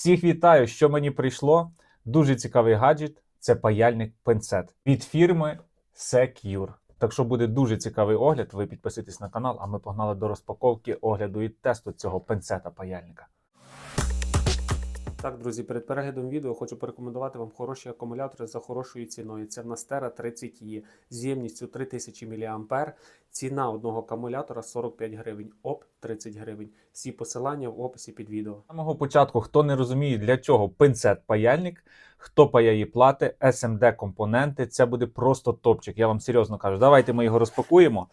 Всіх вітаю, що мені прийшло. Дуже цікавий гаджет. Це паяльник пенцет від фірми Secure. Так що буде дуже цікавий огляд. Ви підписуйтесь на канал, а ми погнали до розпаковки, огляду і тесту цього пенсета паяльника. Так, друзі, перед переглядом відео хочу порекомендувати вам хороші акумулятори за хорошою ціною. Це в нас Tera 30 e з ємністю 3000 мА. Ціна одного акумулятора 45 гривень, ОП 30 гривень. Всі посилання в описі під відео. З самого початку, хто не розуміє, для чого пинцет паяльник, хто паяє плати, SMD компоненти, це буде просто топчик. Я вам серйозно кажу. Давайте ми його розпакуємо.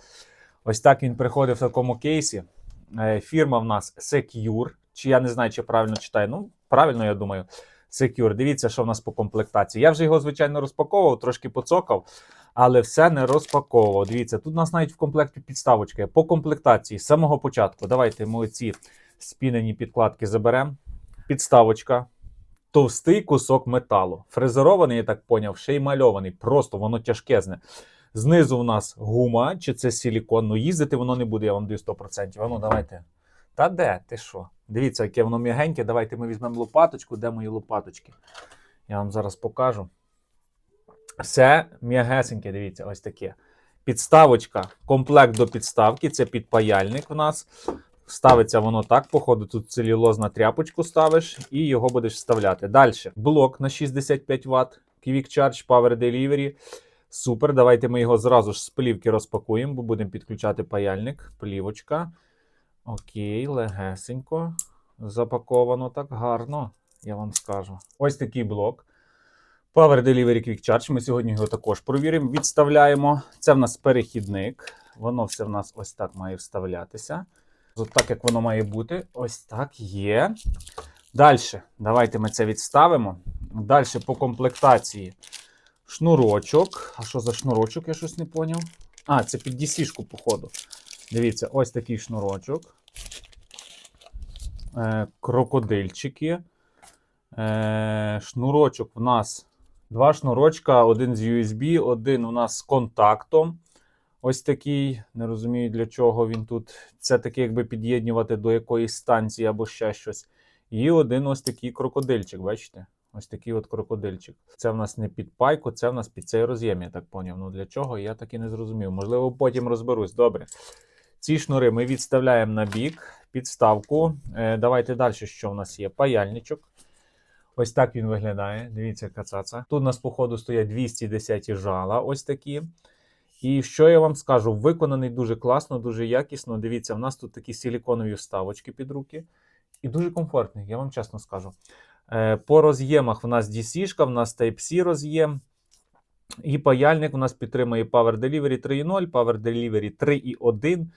Ось так він приходить в такому кейсі. Е, Фірма в нас Secure. Чи я не знаю, чи правильно читаю. Ну, правильно, я думаю. Secure. Дивіться, що в нас по комплектації. Я вже його, звичайно, розпаковував, трошки поцокав, але все не розпаковував. Дивіться, тут у нас навіть в комплекті підставочка. По комплектації з самого початку. Давайте ми оці спінені підкладки заберемо. Підставочка. Товстий кусок металу. Фрезерований, я так поняв, ще й мальований. Просто воно тяжкезне. Знизу у нас гума, чи це силікон. Ну, їздити воно не буде, я вам даю 100%. А ну, давайте. Та де? Ти що? Дивіться, яке воно м'ягеньке. Давайте ми візьмемо лопаточку. Де мої лопаточки? Я вам зараз покажу. Все м'ягесеньке, дивіться, ось таке. Підставочка, комплект до підставки, це підпаяльник у нас. Ставиться воно так, походу, тут целюлоз на тряпочку ставиш і його будеш вставляти. Далі. Блок на 65 Вт, Quick Charge Power Delivery. Супер. Давайте ми його зразу ж з плівки розпакуємо, бо будемо підключати паяльник. Плівочка. Окей, легесенько. Запаковано так гарно, я вам скажу. Ось такий блок. Power Delivery Quick Charge. Ми сьогодні його також провіримо. Відставляємо. Це в нас перехідник. Воно все в нас ось так має вставлятися. От так, як воно має бути. Ось так є. Далі. Давайте ми це відставимо. Далі по комплектації. Шнурочок. А що за шнурочок? Я щось не поняв. А, це під DC-шку, походу. Дивіться, ось такий шнурочок. Е, крокодильчики. Е, шнурочок в нас два шнурочка, один з USB, один у нас з контактом. Ось такий. Не розумію, для чого він тут. Це таке, якби під'єднувати до якоїсь станції або ще щось. І один ось такий крокодильчик, бачите? Ось такий от крокодильчик. Це в нас не під пайку, це в нас під цей роз'єм, я так поняв. Ну для чого? Я так і не зрозумів. Можливо, потім розберусь. Добре. Ці шнури ми відставляємо на бік, підставку. Е, давайте далі, що в нас є? Паяльничок. Ось так він виглядає. Дивіться, яка цаца. Тут у нас, походу, стоять 210 жала. Ось такі. І що я вам скажу? Виконаний дуже класно, дуже якісно. Дивіться, в нас тут такі силіконові вставочки під руки. І дуже комфортний, я вам чесно скажу. Е, По роз'ємах в нас DC, в нас Type-C роз'єм. І паяльник у нас підтримує Power Delivery 3.0, Power Delivery 3.1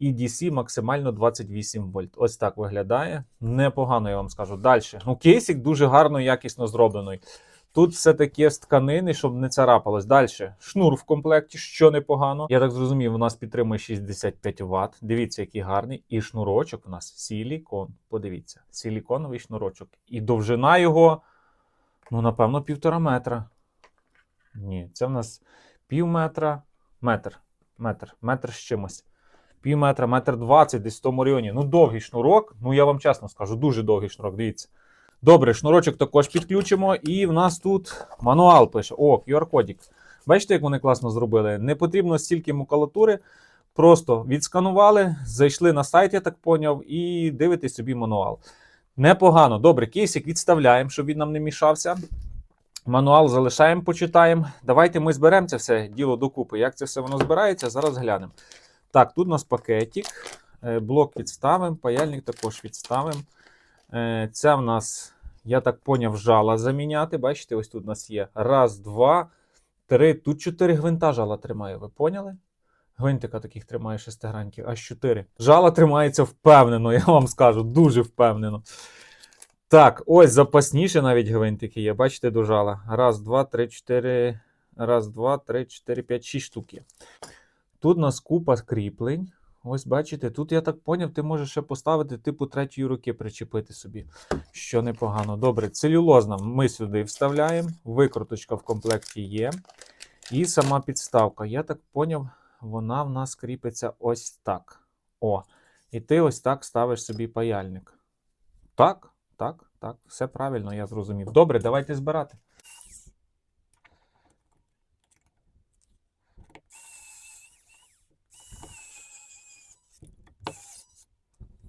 і DC максимально 28 вольт. Ось так виглядає. Непогано, я вам скажу. Далі. Ну, кейсик дуже гарно якісно зроблений. Тут все таке з тканини, щоб не царапалось. Далі. Шнур в комплекті, що непогано. Я так зрозумів, у нас підтримує 65 Вт. Дивіться, який гарний. І шнурочок у нас силікон. Подивіться, силіконовий шнурочок. І довжина його, ну, напевно, півтора метра. Ні, це в нас пів метра, метр, метр, метр з чимось. Пів метра, метр двадцять, десь в тому районі. Ну, довгий шнурок. Ну, я вам чесно скажу, дуже довгий шнурок. Дивіться. Добре, шнурочок також підключимо. І в нас тут мануал пише. О, QR-кодік. Бачите, як вони класно зробили? Не потрібно стільки макулатури. Просто відсканували, зайшли на сайт, я так поняв, і дивитесь собі мануал. Непогано. Добре, кейсик відставляємо, щоб він нам не мішався. Мануал залишаємо, почитаємо. Давайте ми зберемо це все діло докупи. Як це все воно збирається, зараз глянемо. Так, тут у нас пакетик. Е, Блок відставимо, паяльник також відставимо. Е, Це в нас, я так поняв, жала заміняти. Бачите, ось тут у нас є. Раз, два, три. Тут чотири гвинта жала тримає. Ви поняли? Гвинтика таких тримає шестиграньків, аж чотири. Жала тримається впевнено, я вам скажу, дуже впевнено. Так, ось запасніше навіть гвинтики є. Бачите, до жала. Раз, два, три, чотири. Раз, два, три, чотири, п'ять, шість штук є. Тут у нас купа кріплень. Ось бачите, тут я так поняв, ти можеш ще поставити типу третьої руки причепити собі, що непогано. Добре, целюлозна ми сюди вставляємо, викруточка в комплекті є. І сама підставка. Я так поняв, вона в нас кріпиться ось так. О. І ти ось так ставиш собі паяльник. Так, так, так, все правильно, я зрозумів. Добре, давайте збирати.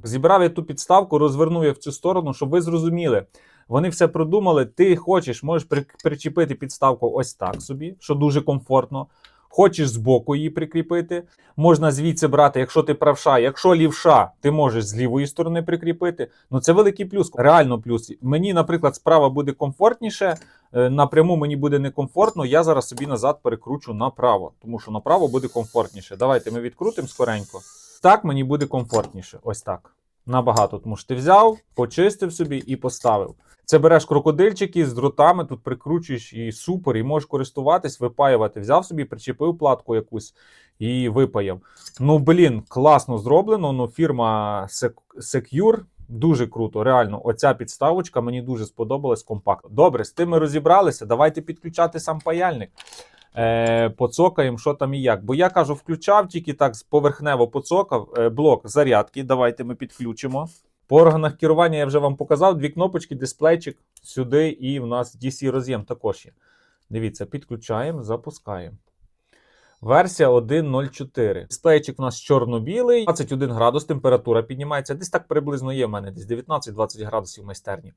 Зібрав я ту підставку, розвернув я в цю сторону, щоб ви зрозуміли. Вони все продумали. Ти хочеш, можеш при- причепити підставку ось так собі, що дуже комфортно. Хочеш збоку її прикріпити. Можна звідси брати, якщо ти правша, якщо лівша, ти можеш з лівої сторони прикріпити. Ну це великий плюс, реально плюс. Мені, наприклад, справа буде комфортніше, е, напряму мені буде некомфортно. Я зараз собі назад перекручу направо, тому що направо буде комфортніше. Давайте ми відкрутимо скоренько. Так мені буде комфортніше. Ось так. Набагато, тому що ти взяв, почистив собі і поставив. Це береш крокодильчики з дротами, тут прикручуєш і супер, і можеш користуватись, випаювати. Взяв собі, причепив платку якусь і випаяв. Ну, блін, класно зроблено. Ну, фірма Secure дуже круто. Реально, оця підставочка мені дуже сподобалась компактно. Добре, з тим ми розібралися. Давайте підключати сам паяльник. Е, поцокаємо, що там і як. Бо я кажу, включав тільки так поверхнево поцокав. Е, блок зарядки. Давайте ми підключимо. По органах керування я вже вам показав дві кнопочки, дисплейчик сюди, і в нас DC роз'єм також є. Дивіться, підключаємо, запускаємо. Версія 1.04. Дисплейчик у нас чорно-білий, 21 градус, температура піднімається. Десь так приблизно є в мене, десь 19-20 градусів в майстерні.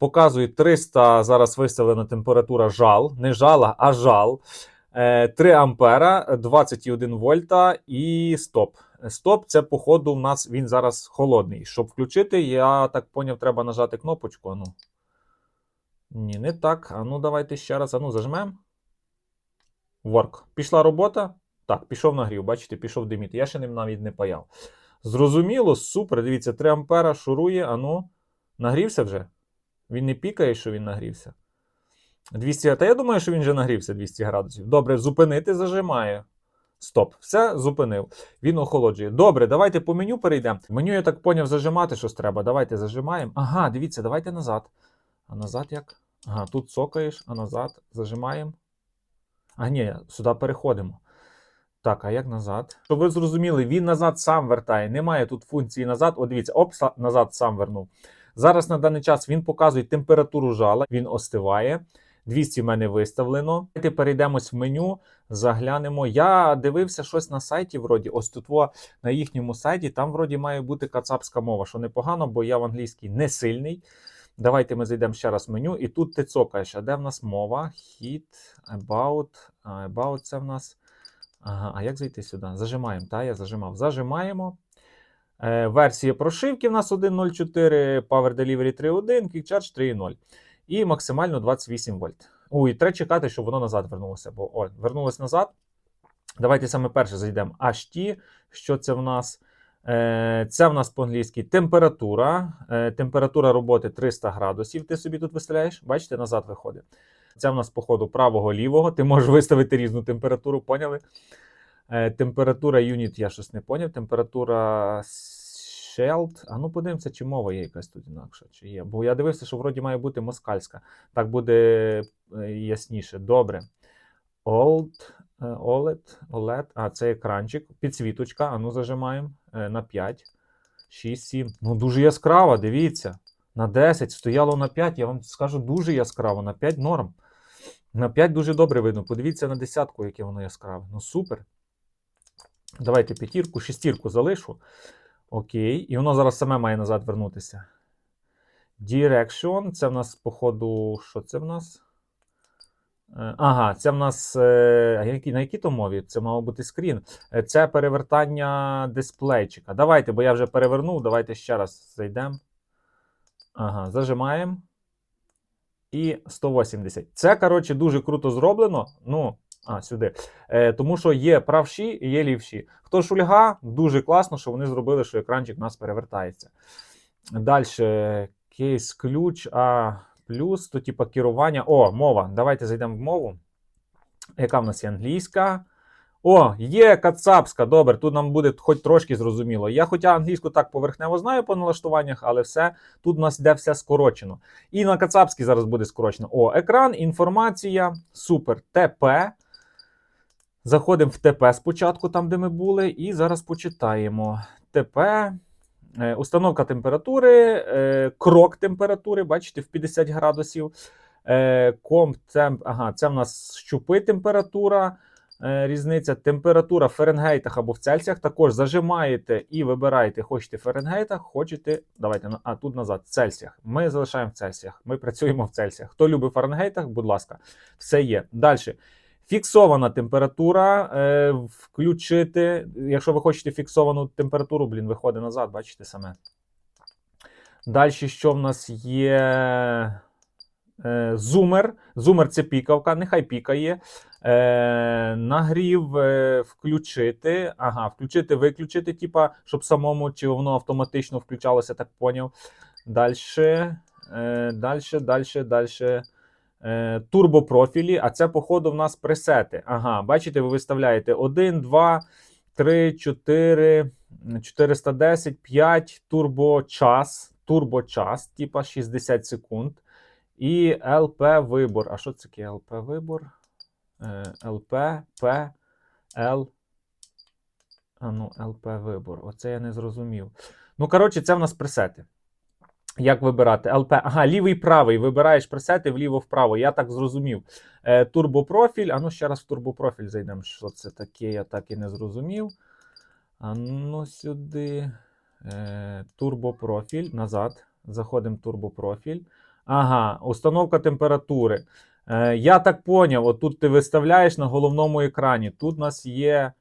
Показує 300, зараз виставлена температура жал, не жала, а жал. Е, 3 ампера, 21 вольта і стоп. Стоп, це, походу, в нас він зараз холодний. Щоб включити, я так поняв, треба нажати кнопочку. Ану. Ні, не так. Ану, давайте ще раз. Ану, зажмемо. Work. Пішла робота. Так, пішов нагрів. Бачите, пішов диміти. Я ще ним навіть не паяв. Зрозуміло, супер. Дивіться, 3 ампера шурує. Ану, нагрівся вже? Він не пікає, що він нагрівся. 200, та я думаю, що він вже нагрівся 200 градусів. Добре, зупинити зажимає. Стоп, все зупинив. Він охолоджує. Добре, давайте по меню перейдемо. Меню, я так поняв, зажимати щось треба. Давайте зажимаємо. Ага, дивіться, давайте назад. А назад як? Ага, тут цокаєш, а назад зажимаємо. А ні, сюди переходимо. Так, а як назад? Щоб ви зрозуміли, він назад сам вертає. Немає тут функції назад. О, дивіться, оп, назад сам вернув. Зараз на даний час він показує температуру жала, він остиває. 200 в мене виставлено. Давайте перейдемось в меню, заглянемо. Я дивився щось на сайті, вроді, ось тут на їхньому сайті, там вроді має бути кацапська мова, що непогано, бо я в англійській не сильний. Давайте ми зайдемо ще раз в меню, і тут ти цокаєш. А де в нас мова? Hit, about. About це в нас. Ага, а як зайти сюди? Зажимаємо, та я зажимав. Зажимаємо. Е, версія прошивки в нас 1.04, Power Delivery 3.1, Quick Charge 3.0. І максимально 28 вольт. Ой, треба чекати, щоб воно назад вернулося. Бо о, вернулось назад. Давайте саме перше зайдемо. HT. Що це в нас? Е, це в нас по-англійськи температура. Е, температура роботи 300 градусів. Ти собі тут виставляєш. Бачите, назад виходить. Це в нас, по ходу, правого-лівого. Ти можеш виставити різну температуру, поняли? Е, температура юніт, я щось не поняв. Температура Sheld. А ну подивимося, чи мова є якась тут інакша, чи є. Бо я дивився, що вроді має бути москальська. Так буде е, ясніше. Добре. Old, OLED, OLED. А, це екранчик. Підсвіточка. А ну зажимаємо е, на 5, 6, 7. Ну, дуже яскрава, дивіться. На 10 стояло на 5, я вам скажу дуже яскраво. На 5 норм. На 5 дуже добре видно. Подивіться на десятку, яке воно яскраве. Ну супер. Давайте п'ятірку, шестірку залишу. Окей. І воно зараз саме має назад вернутися. Direction. Це в нас, походу, що це в нас? Е, Ага, це в нас. е, На якій то мові? Це мав бути скрін. Е, Це перевертання дисплейчика. Давайте, бо я вже перевернув. Давайте ще раз зайдемо. Ага, зажимаємо. І 180. Це, коротше, дуже круто зроблено. Ну, а, сюди. Е, тому що є правші і є лівші. Хто шульга, дуже класно, що вони зробили, що екранчик у нас перевертається. Далі, кейс ключ, а плюс, то типа керування. О, мова. Давайте зайдемо в мову. Яка в нас є англійська? О, є кацапська. Добре, тут нам буде хоч трошки зрозуміло. Я, хоча англійську так поверхнево знаю по налаштуваннях, але все тут у нас йде все скорочено. І на кацапській зараз буде скорочено. О, екран, інформація, супер. ТП. Заходимо в ТП спочатку, там, де ми були, і зараз почитаємо. ТП. Е, Установка температури, е, крок температури, бачите, в 50 градусів. Е, Комп темп, ага, це в нас щупи температура. Різниця температура в Фаренгейтах або в Цельсіях. Також зажимаєте і вибираєте, хочете в Фаренгейтах, хочете. Давайте а тут назад. Цельсіях. Ми залишаємо в Цельсіях. Ми працюємо в Цельсіях. Хто любить в Фаренгейтах, будь ласка, все є. Далі. Фіксована температура. Е, включити. Якщо ви хочете фіксовану температуру, блін, виходить назад, бачите саме. Далі, що в нас є? Е, зумер. Зумер це пікавка, нехай пікає. Е, нагрів е, включити. Ага, включити, виключити, типа, щоб самому чи воно автоматично включалося, так поняв. Далі. Е, далі, далі, далі. Е, турбопрофілі, а це, походу, в нас пресети. Ага, бачите, ви виставляєте 1, 2, 3, 4, 410, 5, турбочас, турбочас, типа 60 секунд. І ЛП вибор. А що це таке ЛП вибор? Е, ЛП, П, Л. А ну, ЛП вибор. Оце я не зрозумів. Ну, коротше, це в нас пресети. Як вибирати? ЛП. Ага, лівий правий. Вибираєш пресети вліво-вправо. Я так зрозумів. Е, турбопрофіль. А ну ще раз в турбопрофіль зайдемо. Що це таке? Я так і не зрозумів. А ну сюди. Е, турбопрофіль. Назад. Заходимо в турбопрофіль. Ага, установка температури. Е, я так поняв, отут ти виставляєш на головному екрані. Тут у нас є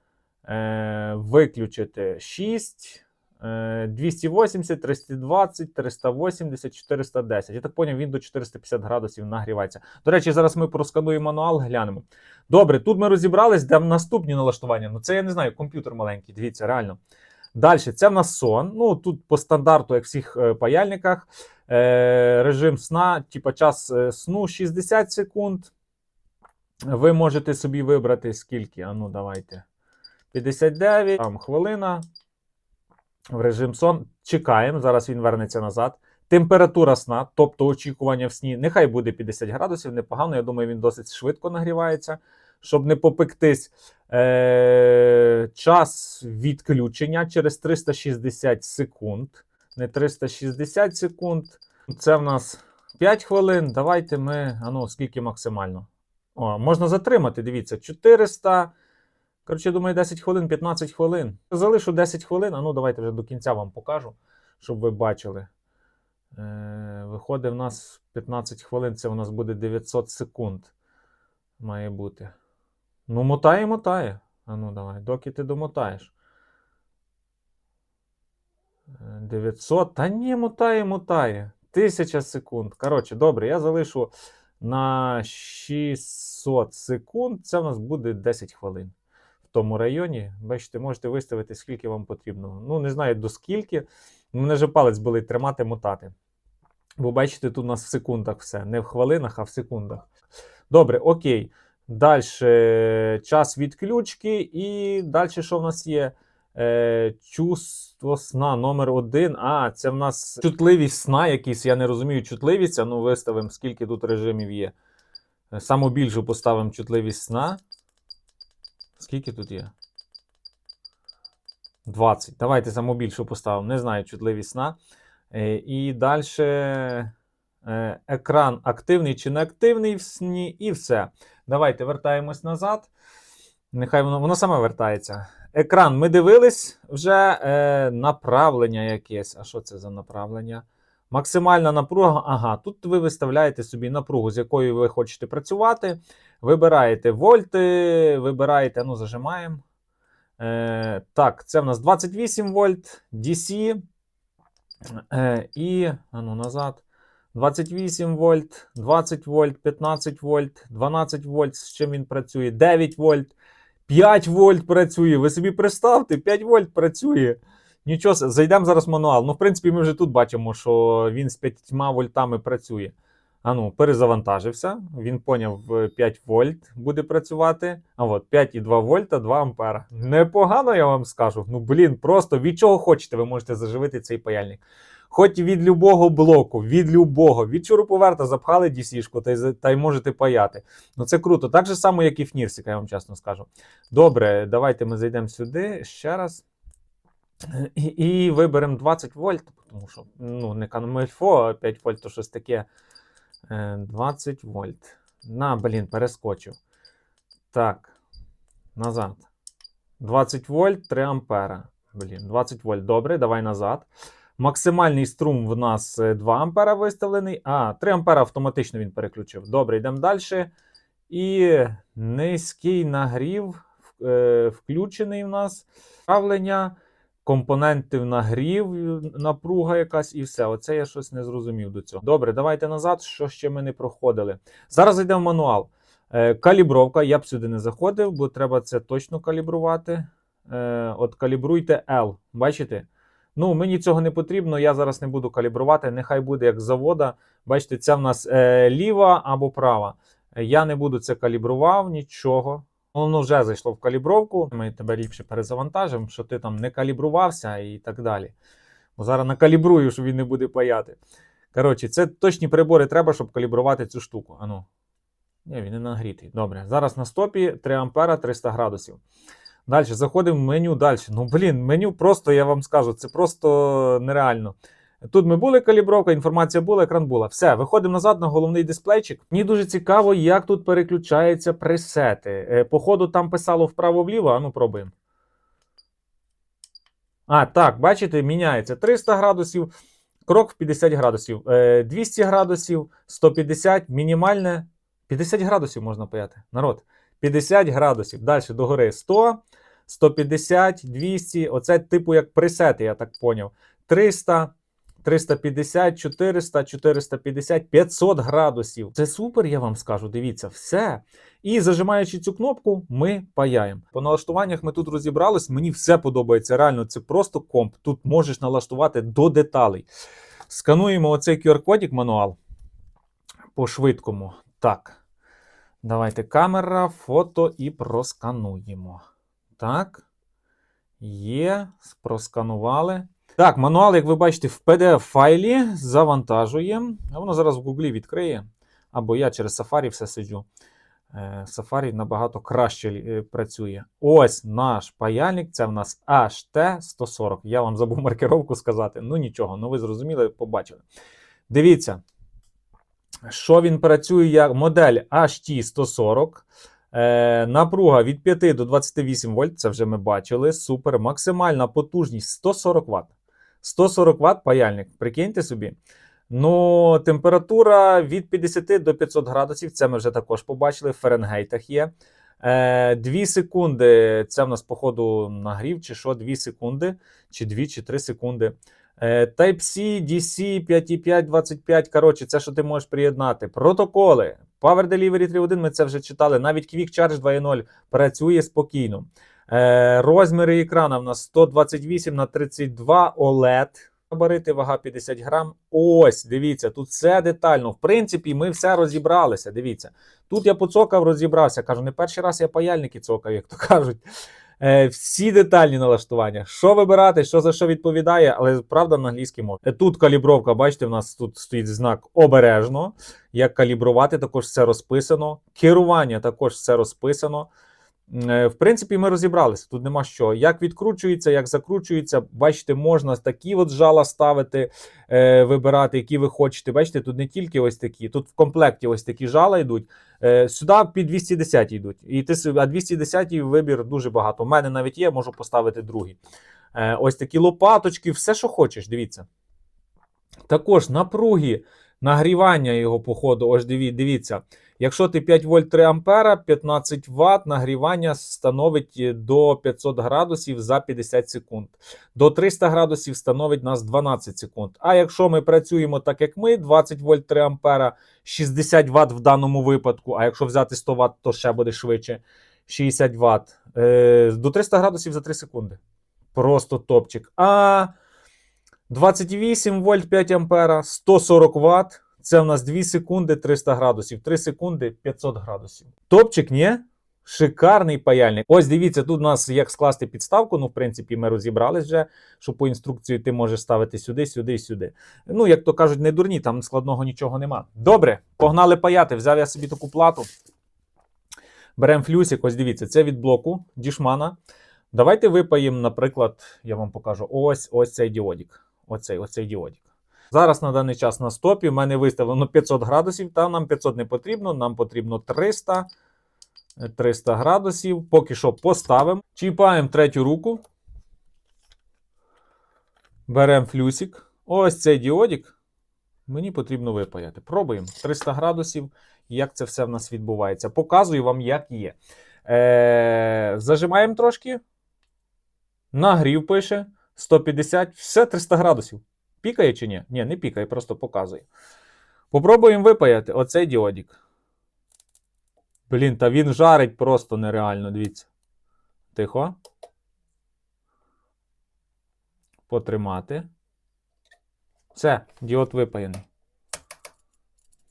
е, виключити 6, е, 280, 320, 380, 410. Я так поняв, він до 450 градусів нагрівається. До речі, зараз ми проскануємо мануал, глянемо. Добре, тут ми розібрались, де наступні налаштування. Ну, це я не знаю, комп'ютер маленький, дивіться, реально. Далі, це в нас сон. Ну, тут по стандарту, як в всіх е, паяльниках. Е, режим сна, типа час е, сну 60 секунд. Ви можете собі вибрати скільки. А ну, давайте. 59, там хвилина. В режим сон. Чекаємо. Зараз він вернеться назад. Температура сна, тобто очікування в сні, нехай буде 50 градусів, непогано. Я думаю, він досить швидко нагрівається, щоб не попектись. Е, час відключення через 360 секунд. Не 360 секунд. Це в нас 5 хвилин. Давайте ми. А ну, скільки максимально? О, можна затримати. Дивіться, 400. Коротше, думаю, 10 хвилин, 15 хвилин. Залишу 10 хвилин. А ну, давайте вже до кінця вам покажу, щоб ви бачили. Е, виходить, в нас 15 хвилин, це у нас буде 900 секунд. Має бути. Ну, мотає, мотає. А ну, давай, доки ти домотаєш. Е, 900. Та ні, мотає, мотає. 1000 секунд. Коротше, добре, я залишу на 600 секунд. Це в нас буде 10 хвилин. Тому районі. Бачите, можете виставити, скільки вам потрібно. Ну, не знаю до скільки. Мене вже палець болить тримати, мотати. Бо бачите, тут у нас в секундах все. Не в хвилинах, а в секундах. Добре, окей. Далі час відключки. І далі що в нас є? Е, чувство сна номер один. А, це в нас чутливість сна якийсь. Я не розумію чутливість. А ну виставимо, скільки тут режимів є. Е, Саму більшу поставимо чутливість сна. Скільки тут є? 20. Давайте саму більшу поставимо. Не знаю, чутливість сна. Е, і далі екран активний чи не активний в сні, і все. Давайте вертаємось назад. Нехай воно, воно саме вертається. Екран ми дивились вже е, направлення якесь. А що це за направлення? Максимальна напруга. Ага, тут ви виставляєте собі напругу, з якою ви хочете працювати. Вибираєте вольти, вибираєте, ну, зажимаємо. Е, так, це в нас 28 вольт DC. Е, і, а назад. 28 вольт, 20 вольт, 15 вольт, 12 вольт, з чим він працює, 9 вольт, 5 вольт працює. Ви собі представте, 5 вольт працює. Нічого, зайдемо зараз в мануал. Ну, в принципі, ми вже тут бачимо, що він з 5 вольтами працює. А ну, перезавантажився. Він поняв, в 5 вольт буде працювати. А от 5,2 вольта, 2 ампера. Непогано, я вам скажу. Ну, блін, просто від чого хочете, ви можете заживити цей паяльник. Хоч від любого блоку, від любого, від шуруповерта запхали DC-шку та й, та й можете паяти. Ну це круто. Так же само, як і в Нірсіка, я вам чесно скажу. Добре, давайте ми зайдемо сюди ще раз. І, і виберемо 20 вольт, тому що ну, не камельфо, а 5 вольт, то щось таке. Е, 20 вольт. На, блін, перескочив. Так. Назад. 20 вольт, 3 ампера. Блін, 20 вольт. Добре, давай назад. Максимальний струм в нас е, 2 ампера виставлений. А, 3 ампера автоматично він переключив. Добре, йдемо далі. І низький нагрів е, включений в нас. Правлення, компоненти в нагрів, напруга якась і все. Оце я щось не зрозумів до цього. Добре, давайте назад, що ще ми не проходили. Зараз зайдемо в мануал. Е, калібровка, я б сюди не заходив, бо треба це точно калібрувати. Е, от калібруйте L. Бачите? Ну, мені цього не потрібно, я зараз не буду калібрувати. Нехай буде як завода. Бачите, ця в нас е, ліва або права. Е, Я не буду це калібрував, нічого. Воно вже зайшло в калібровку. Ми тебе ліпше перезавантажимо, що ти там не калібрувався і так далі. Бо зараз накалібрую, що він не буде паяти. Коротше, це точні прибори треба, щоб калібрувати цю штуку. Ану. Ні, він не нагрітий. Добре. Зараз на стопі 3 ампера 300 градусів. Далі заходимо в меню далі. Ну, блін, меню просто, я вам скажу, це просто нереально. Тут ми були калібровка, інформація була, екран була. Все, виходимо назад на головний дисплейчик. Мені дуже цікаво, як тут переключаються пресети. Е, Походу, там писало вправо-вліво, а ну пробуємо. А, так, бачите, міняється 300 градусів, крок в 50 градусів, Е, 200 градусів, 150, мінімальне 50 градусів можна паяти. Народ. 50 градусів. Далі догори 100, 150, 200. Оце типу як пресети, я так поняв. 300, 350, 400, 450, 500 градусів. Це супер, я вам скажу. Дивіться, все. І зажимаючи цю кнопку, ми паяємо. По налаштуваннях ми тут розібрались. Мені все подобається. Реально, це просто комп. Тут можеш налаштувати до деталей. Скануємо оцей QR-кодик мануал по швидкому. Так. Давайте камера, фото і проскануємо. Так. Є, просканували. Так, мануал, як ви бачите, в PDF-файлі завантажуємо. Воно зараз в Гуглі відкриє. Або я через Safari все сиджу. Е, Safari набагато краще е, працює. Ось наш паяльник, це в нас HT140. Я вам забув маркировку сказати. Ну нічого, ну ви зрозуміли, побачили. Дивіться, що він працює як модель HT140. Е, напруга від 5 до 28 вольт, це вже ми бачили. Супер. Максимальна потужність 140 Вт. 140 Вт паяльник, прикиньте собі. Ну, температура від 50 до 500 градусів, це ми вже також побачили, в Фаренгейтах є. Е, 2 секунди, це в нас, походу, нагрів, чи що, 2 секунди, чи 2, чи 3 секунди. Е, Type-C, DC 5.5, 25. Коротше, це що ти можеш приєднати. Протоколи. Power Delivery 3.1, ми це вже читали. Навіть Quick Charge 2.0 працює спокійно. Е, розміри екрана в нас 128 на 32 OLED. Габарити, вага 50 грам. Ось, дивіться, тут все детально. В принципі, ми все розібралися. Дивіться. Тут я поцокав, розібрався. Кажу, не перший раз я паяльники цокав, як то кажуть. Е, всі детальні налаштування. Що вибирати, що за що відповідає, але правда на англійській мові. Е, Тут калібровка, бачите, в нас тут стоїть знак обережно. Як калібрувати, також все розписано. Керування також все розписано. Е, В принципі, ми розібралися. Тут нема що. Як відкручується, як закручується. Бачите, можна такі от жала ставити, е, вибирати, які ви хочете. Бачите, тут не тільки ось такі, тут в комплекті ось такі жала йдуть. Е, Сюди під 210 йдуть. І ти, а 210 вибір дуже багато. У мене навіть є, можу поставити другий. Е, Ось такі лопаточки, все, що хочеш, дивіться. Також напруги, нагрівання його по ходу, ось дивіться. Якщо ти 5 вольт 3 ампера, 15 Вт, нагрівання становить е, до 500 градусів за 50 секунд. До 300 градусів становить нас 12 секунд. А якщо ми працюємо так, як ми, 20 вольт 3 ампера, 60 Вт в даному випадку, а якщо взяти 100 Вт, то ще буде швидше. 60 Вт. Е, до 300 градусів за 3 секунди. Просто топчик. А 28 вольт 5 ампера, 140 Вт. Це в нас 2 секунди 300 градусів, 3 секунди 500 градусів. Топчик, ні? Шикарний паяльник. Ось дивіться, тут у нас як скласти підставку. Ну, в принципі, ми розібрались вже, що по інструкції ти можеш ставити сюди, сюди сюди. Ну, як то кажуть, не дурні, там складного нічого нема. Добре, погнали паяти. Взяв я собі таку плату. Беремо флюсик, ось дивіться, це від блоку Дішмана. Давайте випаємо, наприклад, я вам покажу ось ось цей діодік. Оцей, оцей діодік. Зараз на даний час на стопі в мене виставлено 500 градусів, та нам 500 не потрібно, нам потрібно 300. е, 300 градусів. Поки що поставимо. Чіпаємо третю руку. Беремо флюсик. Ось цей діодік. Мені потрібно випаяти. Пробуємо 300 градусів, як це все в нас відбувається. Показую вам, як є. Е, зажимаємо трошки. Нагрів пише 150, все 300 градусів. Пікає чи ні? Ні, не пікає, просто показує. Попробуємо випаяти оцей діодік. Блін, та він жарить просто нереально, дивіться. Тихо. Потримати. Все, діод випаяний.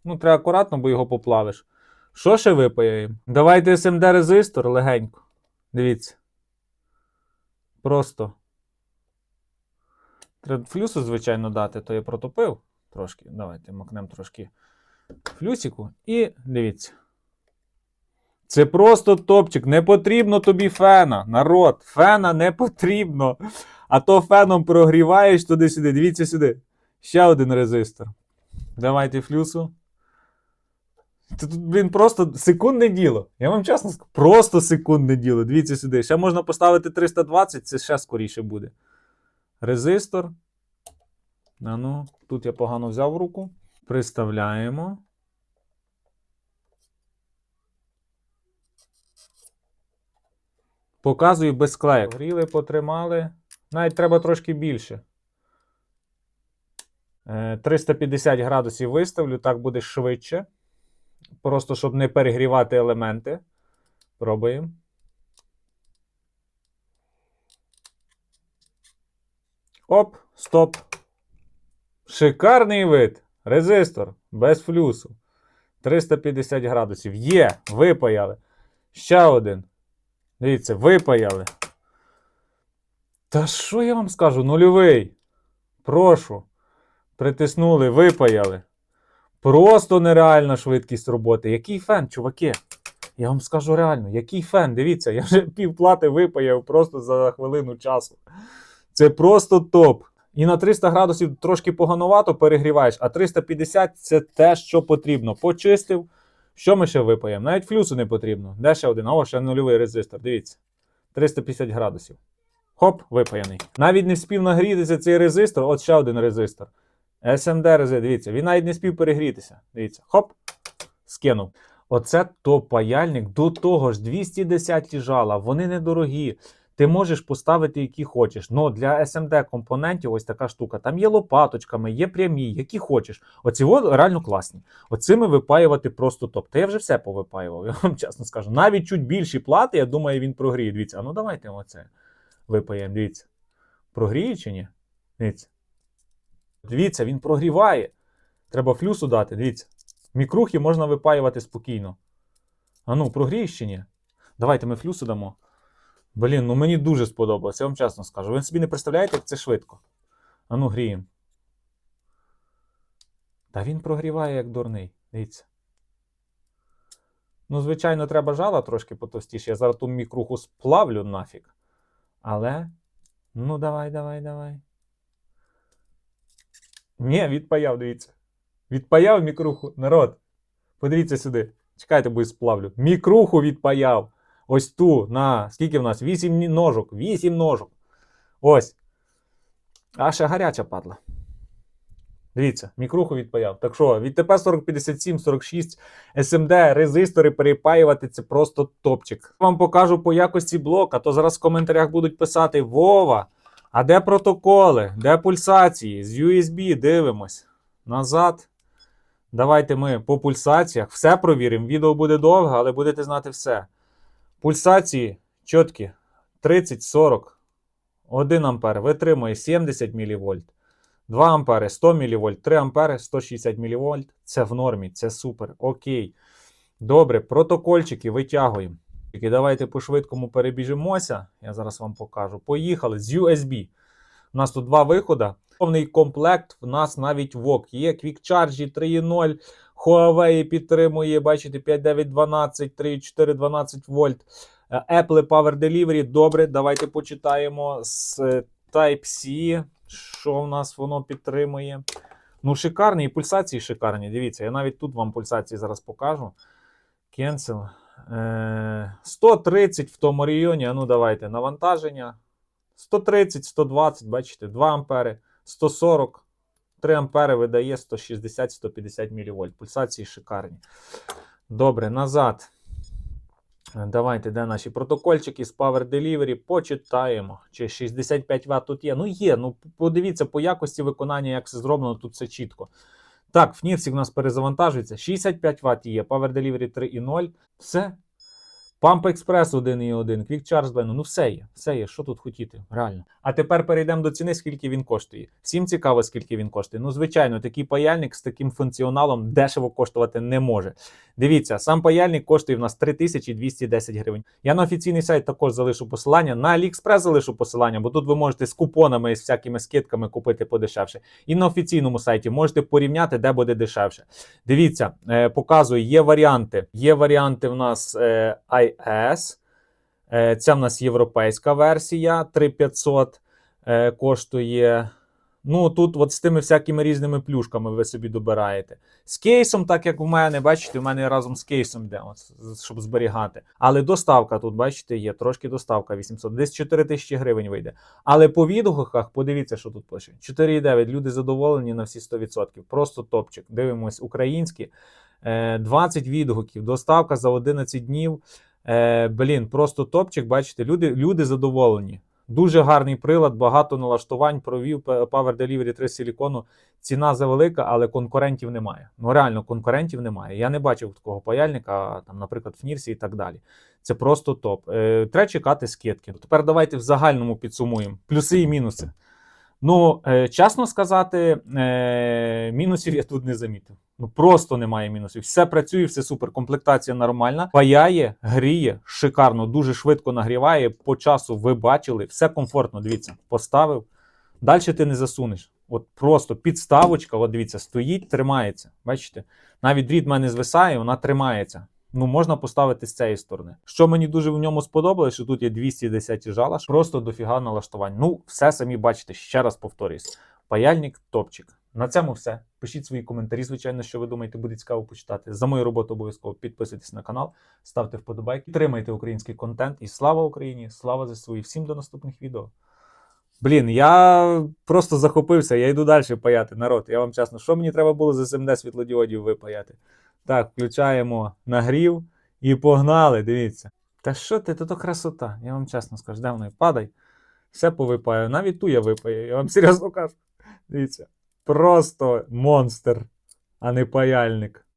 Ну, треба акуратно, бо його поплавиш. Що ще випаяємо? Давайте SMD резистор легенько. Дивіться. Просто. Треба флюсу, звичайно, дати, то я протопив трошки. Давайте макнемо трошки флюсику. І дивіться. Це просто топчик. Не потрібно тобі фена. Народ, фена не потрібно. А то феном прогріваєш туди-сюди. Дивіться сюди. Ще один резистор. Давайте флюсу. Це Тут, блін, просто секундне діло. Я вам чесно скажу, просто секундне діло. Дивіться сюди. Ще можна поставити 320, це ще скоріше буде. Резистор. Ну, тут я погано взяв руку. Приставляємо. Показую без клеїв. Гріли, потримали. Навіть треба трошки більше. Е, 350 градусів виставлю, так буде швидше. Просто щоб не перегрівати елементи. Пробуємо. Оп, стоп. Шикарний вид. Резистор без флюсу. 350 градусів. Є, випаяли. Ще один. Дивіться, випаяли. Та що я вам скажу? Нульовий. Прошу. Притиснули, випаяли. Просто нереальна швидкість роботи. Який фен, чуваки? Я вам скажу реально, який фен? Дивіться, я вже півплати випаяв просто за хвилину часу. Це просто топ. І на 300 градусів трошки поганувато перегріваєш, а 350 це те, що потрібно. Почистив. Що ми ще випаємо? Навіть флюсу не потрібно. Де ще один? О, ще нульовий резистор. Дивіться. 350 градусів. Хоп, випаяний. Навіть не вспів нагрітися цей резистор, от ще один резистор. SMD резистор, дивіться, він навіть не спів перегрітися. Дивіться, хоп, скинув. Оце топ паяльник. До того ж, 210 жала, вони недорогі. Ти можеш поставити, які хочеш. Ну для SMD компонентів ось така штука. Там є лопаточками, є прямі, які хочеш. Оці реально класні. Оцими випаювати просто топ. Та я вже все повипаював, я вам чесно скажу. Навіть чуть більші плати, я думаю, він прогріє. Дивіться, а ну давайте оце випаємо. Дивіться. Прогріє чи ні? Дивіться. Дивіться, він прогріває. Треба флюсу дати. Дивіться. Мікрухи можна випаювати спокійно. А ну, прогрієш чи ні? Давайте ми флюсу дамо. Блін, ну мені дуже сподобалося, я вам чесно скажу. Ви собі не представляєте, як це швидко. А ну, гріємо. Та він прогріває, як дурний. Дивіться. Ну, звичайно, треба жала трошки потовстіше. Я зараз ту мікруху сплавлю нафіг. Але. Ну, давай, давай, давай. Ні, відпаяв, дивіться. Відпаяв мікруху. Народ. Подивіться сюди. Чекайте, бо я сплавлю. Мікруху відпаяв. Ось ту на скільки в нас? 8 ножок. 8 ножок. Ось. А ще гаряча падла. Дивіться, мікруху відпаяв. Так що, від ТП 4057, 46 SMD, резистори перепаювати це просто топчик. Вам покажу по якості блока, то зараз в коментарях будуть писати Вова. А де протоколи? Де пульсації? З USB дивимось. Назад. Давайте ми по пульсаціях все провіримо. Відео буде довге, але будете знати все. Пульсації чіткі 30-40. 1 ампер витримує 70 мВ. 2 ампери 100 мВ, 3 ампери 160 мВ. Це в нормі, це супер. Окей. Добре, протокольчики витягуємо. Тільки давайте по-швидкому перебіжимося. Я зараз вам покажу. Поїхали з USB. У нас тут два виходи. Повний комплект. В нас навіть VOOC є. Charge 3.0. Huawei підтримує, бачите, 5912, 3.4, 12 вольт. Е, Apple Power Delivery, добре, давайте почитаємо з е, Type-C, що в нас воно підтримує. Ну, шикарні, і пульсації шикарні. Дивіться, я навіть тут вам пульсації зараз покажу. Cancel. Е, 130 в тому районі. Ну давайте, навантаження. 130, 120, бачите, 2 ампери, 140, 3 ампери видає 160-150 мВ. Пульсації шикарні. Добре, назад. Давайте, де наші протокольчики з Power Delivery, почитаємо. Чи 65 Вт тут є. Ну є. Ну подивіться по якості виконання, як все зроблено, тут все чітко. Так, в Нірсі в нас перезавантажується. 65 Вт є, Power Delivery 3.0. Все. Pump Express 1.1, Quick Charge Blend, ну все є, все є, що тут хотіти, реально. А тепер перейдемо до ціни, скільки він коштує. Всім цікаво, скільки він коштує. Ну, звичайно, такий паяльник з таким функціоналом дешево коштувати не може. Дивіться, сам паяльник коштує в нас 3210 гривень. Я на офіційний сайт також залишу посилання. На AliExpress залишу посилання, бо тут ви можете з купонами і з всякими скидками купити подешевше. І на офіційному сайті можете порівняти, де буде дешевше. Дивіться, е, показую, є варіанти. Є варіанти в нас е, IS. Е, в нас європейська версія 3500 е, коштує. Ну, тут от з тими всякими різними плюшками ви собі добираєте. З кейсом, так як у мене, бачите, у мене разом з кейсом йде, от, щоб зберігати. Але доставка тут, бачите, є, трошки доставка 800, десь 4 тисячі гривень вийде. Але по відгуках, подивіться, що тут пише. 4,9. Люди задоволені на всі 100%. Просто топчик. Дивимось українські. Е, 20 відгуків, доставка за 11 днів. Е, блін, просто топчик, бачите, люди, люди задоволені. Дуже гарний прилад, багато налаштувань провів П- Power Delivery 3 силікону. Ціна завелика, але конкурентів немає. Ну реально конкурентів немає. Я не бачив такого паяльника, там, наприклад, в Нірсі і так далі. Це просто топ. Е, треба чекати скидки. Тепер давайте в загальному підсумуємо плюси і мінуси. Ну, е, чесно сказати, е, мінусів я тут не замітив. Ну просто немає мінусів. Все працює, все супер. Комплектація нормальна. Паяє, гріє, шикарно, дуже швидко нагріває. По часу ви бачили, все комфортно. Дивіться, поставив. Далі ти не засунеш. От просто підставочка, от дивіться, стоїть, тримається. Бачите? Навіть дріт в мене звисає, вона тримається. Ну, можна поставити з цієї сторони. Що мені дуже в ньому сподобалось, що тут є 210 жала, просто дофіга налаштувань. Ну, все самі бачите, ще раз повторюсь. Паяльник топчик. На цьому все. Пишіть свої коментарі, звичайно, що ви думаєте, буде цікаво почитати. За мою роботу обов'язково підписуйтесь на канал, ставте вподобайки, підтримайте український контент. І слава Україні! Слава ЗСУ! І всім до наступних відео. Блін, я просто захопився, я йду далі паяти. Народ, я вам чесно, що мені треба було з СМД світлодіодів випаяти? Так, включаємо нагрів і погнали, дивіться. Та що ти, то, то красота, я вам чесно скажу, де воно? Падай. Все повипаю. Навіть ту я випаю, я вам серйозно кажу. Дивіться. Просто монстр, а не паяльник.